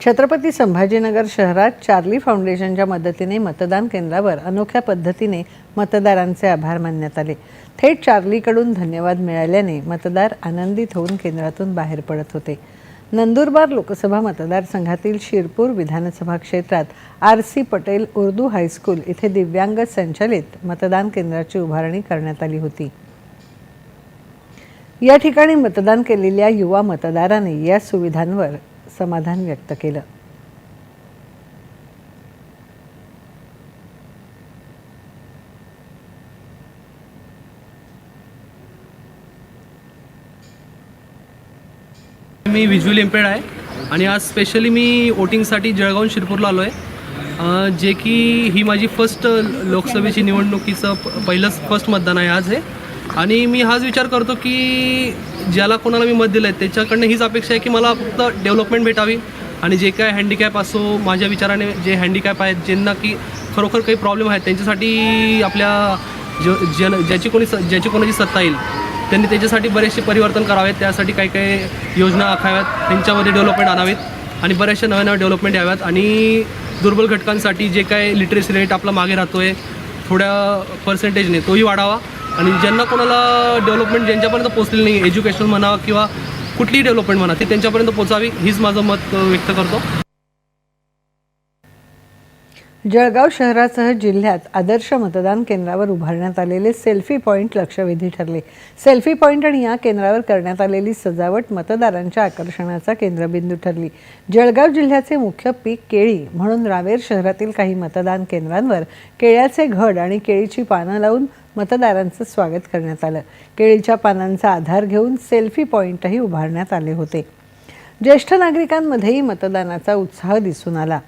छत्रपती संभाजीनगर शहरात चार्ली फाउंडेशनच्या मदतीने मतदान केंद्रावर अनोख्या पद्धतीने मतदारांचे आभार मानण्यात आले. थेट चार्लीकडून धन्यवाद मिळाल्याने मतदार आनंदित होऊन केंद्रातून बाहेर पडत होते. नंदुरबार लोकसभा मतदारसंघातील शिरपूर विधानसभा क्षेत्रात R C Patel Urdu high school इथे दिव्यांग संचलित मतदान केंद्राची उभारणी करण्यात आली होती. या ठिकाणी मतदान केलेल्या युवा मतदाराने या सुविधांवर समाधान व्यक्त केलं. मी विज्युअल इम्पेड आहे आणि आज स्पेशली मी वोटिंगसाठी जळगाव शिरपूरला आलो आहे जे की ही माझी फर्स्ट लोकसभेची निवडणुकीचं पहिलंच फर्स्ट मतदान आहे आज हे. आणि मी हाच विचार करतो की ज्याला कोणाला मी मत दिलं आहे त्याच्याकडनं हीच अपेक्षा आहे की मला फक्त डेव्हलपमेंट भेटावी. आणि जे काय हँडिकॅप असो माझ्या विचाराने जे हँडिकॅप आहेत ज्यांना की खरोखर काही प्रॉब्लेम आहेत त्यांच्यासाठी आपल्या ज जन ज्याची कोणी स ज्याची कोणाची सत्ता येईल त्यांनी त्याच्यासाठी बरेचसे परिवर्तन करावेत त्यासाठी काही काही योजना आखाव्यात त्यांच्यामध्ये डेव्हलपमेंट आणावेत आणि बऱ्याचशा नव्या नव्या डेव्हलपमेंट याव्यात. आणि दुर्बल घटकांसाठी जे काय लिटरेसी रेट आपला मागे राहतो आहे थोड्या पर्सेंटेजने तोही वाढावा. आणि ज्यांना कोणाला डेव्हलपमेंट ज्यांच्यापर्यंत पोचलेली नाही एज्युकेशन म्हणा किंवा कुठलीही डेव्हलपमेंट म्हणा ती त्यांच्यापर्यंत पोचावी हीच माझं मत व्यक्त करतो. जळगाव शहरासह जिल्ह्यात आदर्श मतदान केंद्रावर उभारण्यात आलेले सेल्फी पॉईंट लक्षवेधी ठरले. सेल्फी पॉईंट आणि या केंद्रावर करण्यात आलेली सजावट मतदारांच्या आकर्षणाचा केंद्रबिंदू ठरली. जळगाव जिल्ह्याचे मुख्य पीक केळी म्हणून रावेर शहरातील काही मतदान केंद्रांवर केळ्याचे घड आणि केळीची पानं लावून मतदारांचं स्वागत करण्यात आलं. केळीच्या पानांचा आधार घेऊन सेल्फी पॉईंटही उभारण्यात आले होते. ज्येष्ठ नागरिकांमध्येही मतदानाचा उत्साह दिसून आला.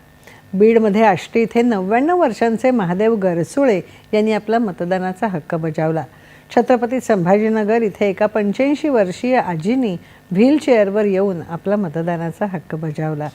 बीडमध्ये आष्टी इथे नव्याण्णव वर्षांचे महादेव गरसुळे यांनी आपला मतदानाचा हक्क बजावला. छत्रपती संभाजीनगर इथे एका पंच्याऐंशी वर्षीय आजीनी व्हीलचेअरवर येऊन आपला मतदानाचा हक्क बजावला.